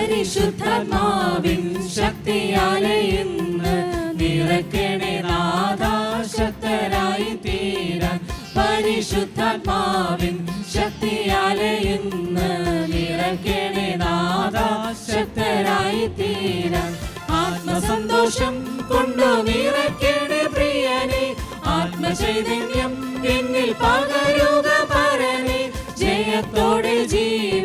പരിശുദ്ധാത്മാവിൻ ശക്തിയാലെ ഇന്ന് നിറയ്ക്കണേ നാദാശക്തരായി തീരാൻ പരിശുദ്ധാത്മാവിൻ ശക്തിയാലെ ഇന്ന് നിറയ്ക്കണേ നാദാശക്തരായി തീരാൻ ആത്മസന്തോഷം കൊണ്ടു നിറക്കണേ പ്രിയനെ. ആത്മചൈതന്യം എന്നിൽ പകരുക പരനെ. ജയത്തോടെ ചെയ്യുവാൻ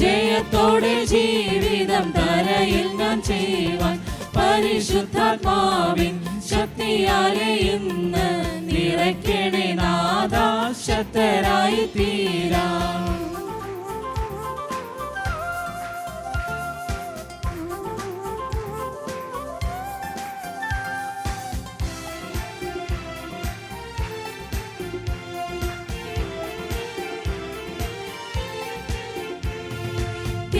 ജയത്തോടെ ജീവിതം തലയിൽ ഞാൻ ചെയ്യുവാൻ പരിശുദ്ധാത്മാവിൻ ശക്തിയാലെ ഇന്ന് നിറയ്ക്കണേ നാദാശക്തരായി തീരാം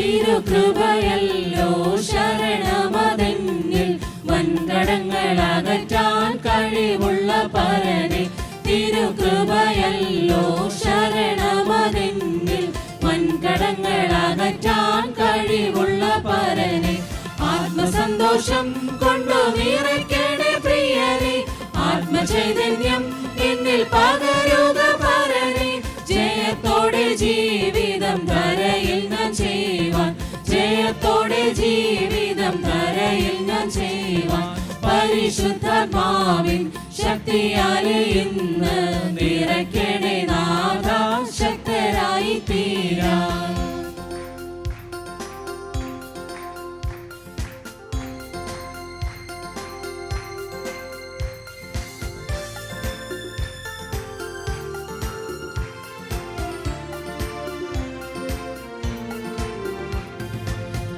തിരുകൃപയല്ലോ ശരണമതെന്നിൽ വൻകടങ്ങളകറ്റാൻ കഴിവുള്ള പരനെ. തിരുകൃപയല്ലോ ശരണമതെന്നിൽ വൻകടങ്ങളകറ്റാൻ കഴിവുള്ള പരനെ. ആത്മസന്തോഷം കൊണ്ടു നിറയ്ക്കണേ പ്രിയനെ. ആത്മചൈതന്യം എന്നിൽ പകരുക പരിശുദ്ധാത്മാവിൻ ശക്തിയാലെ ഇന്ന് നിറയ്ക്കണേ നാഥ ശക്തരായി തീരാൻ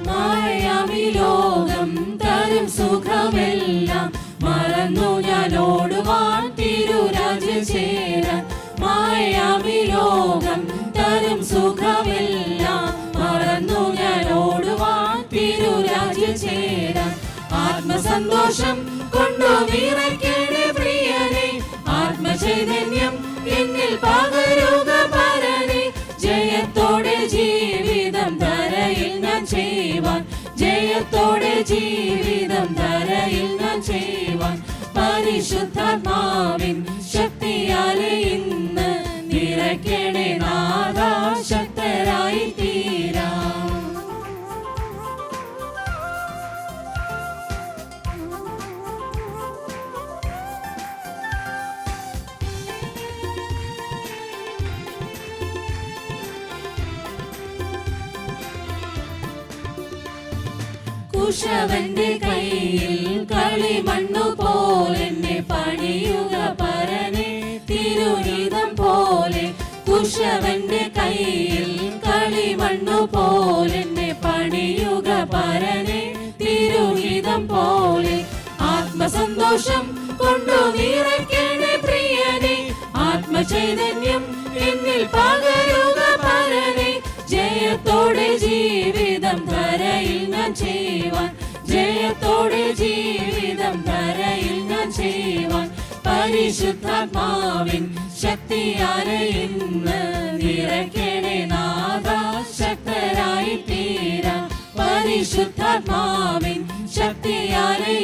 മായാമി ലോകം തരും സുഖമെല്ലാം മറന്നു ഞാൻ ഓടുവാൻ തിരുരാജ്യം ചേരാൻ മായാമി ലോകം തരും സുഖമില്ല മറന്നു ഞാൻ ഓടുവാൻ തിരുരാജ്യം ചേരാൻ ആത്മസന്തോഷം കൊണ്ടു നിറയ്ക്കണേ പരിശുദ്ധാത്മാവിൻ ശക്തിയാലെ ഇന്ന് നിറയ്ക്കണേ നാദാശക്തരായി തീരാ കുശവന്റെ കയ്യിൽ കളിമണ്ണു പോലെന്നെ പണിയുക പരനെ തിരുഹിതം പോലെ കുശവന്റെ കയ്യിൽ കളിമണ്ണു പോലെന്നെ പണിയുക പരനെ തിരുഹിതം പോലെ. ആത്മസന്തോഷം കൊണ്ടു നിറയ്ക്കണേ പ്രിയനെ ആത്മചൈതന്യം എന്നിൽ പകരുക പരനെ. ജയത്തോടെ ജീവിതം ധരയിൽ ഞാൻ ചെയ്യുവാൻ ജയത്തോടെ ജീവിതം പരിശുദ്ധാത്മാവിൻ ശക്തിയാലെ ഇന്ന് നിറയ്ക്കണേ നാഥ ശക്തരായി തീരാ പരിശുദ്ധാത്മാവിൻ ശക്തിയാലെ